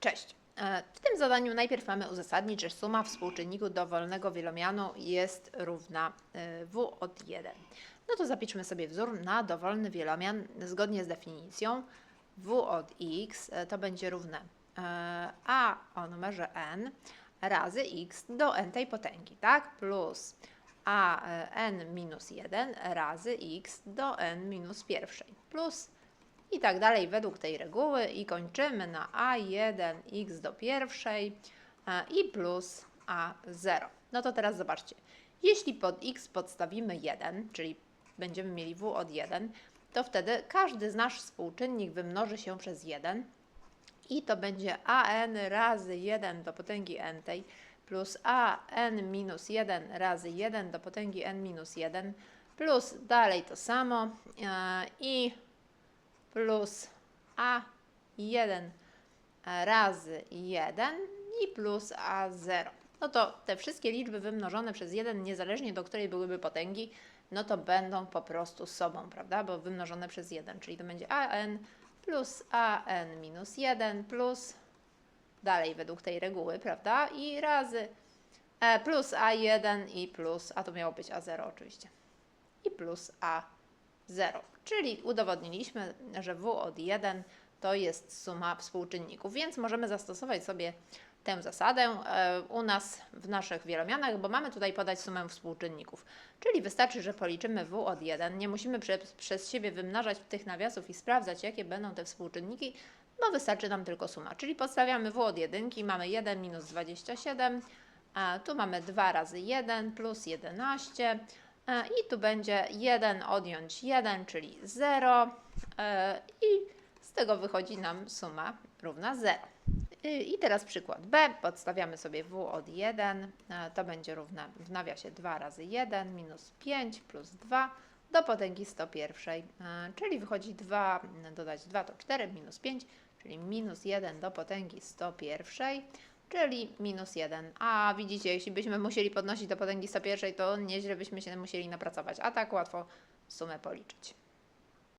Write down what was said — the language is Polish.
Cześć. E, W tym zadaniu najpierw mamy uzasadnić, że suma współczynników dowolnego wielomianu jest równa e, w od 1. No to zapiszmy sobie wzór na dowolny wielomian zgodnie z definicją. w od x e, to będzie równe a o numerze n razy x do n tej potęgi, tak? Plus a n minus 1 razy x do n minus pierwszej plus i tak dalej według tej reguły. I kończymy na a1x do pierwszej e, i plus a0. No to teraz zobaczcie, jeśli pod x podstawimy 1, czyli będziemy mieli w od 1, to wtedy każdy z nasz współczynnik wymnoży się przez 1 i to będzie an razy 1 do potęgi n tej plus an minus 1 razy 1 do potęgi n minus 1 plus dalej to samo e, i plus a1 razy 1 i plus a0. No to te wszystkie liczby wymnożone przez 1, niezależnie do której byłyby potęgi, no to będą po prostu sobą, prawda? Bo wymnożone przez 1, czyli to będzie an plus an minus 1 plus dalej według tej reguły, prawda? I razy e, plus a1 i plus, a to miało być a0 oczywiście, i plus a0. Czyli udowodniliśmy, że w od 1 to jest suma współczynników, więc możemy zastosować sobie tę zasadę e, u nas w naszych wielomianach, bo mamy tutaj podać sumę współczynników. Czyli wystarczy, że policzymy w od 1, nie musimy prze, przez siebie wymnażać tych nawiasów i sprawdzać, jakie będą te współczynniki, bo wystarczy nam tylko suma. Czyli podstawiamy w od 1, mamy 1 minus 27, a tu mamy 2 razy 1 plus 11 e, i tu będzie 1 odjąć 1, czyli 0 e, i z tego wychodzi nam suma równa 0. I i teraz przykład B. Podstawiamy sobie w od 1. e, To będzie równe w nawiasie 2 razy 1 minus 5 plus 2 do potęgi 101. e, Czyli wychodzi 2, dodać 2 to 4, minus 5, czyli minus 1 do potęgi 101. Czyli minus 1. A widzicie, jeśli byśmy musieli podnosić do potęgi 101, to nieźle byśmy się musieli napracować. A tak łatwo sumę policzyć.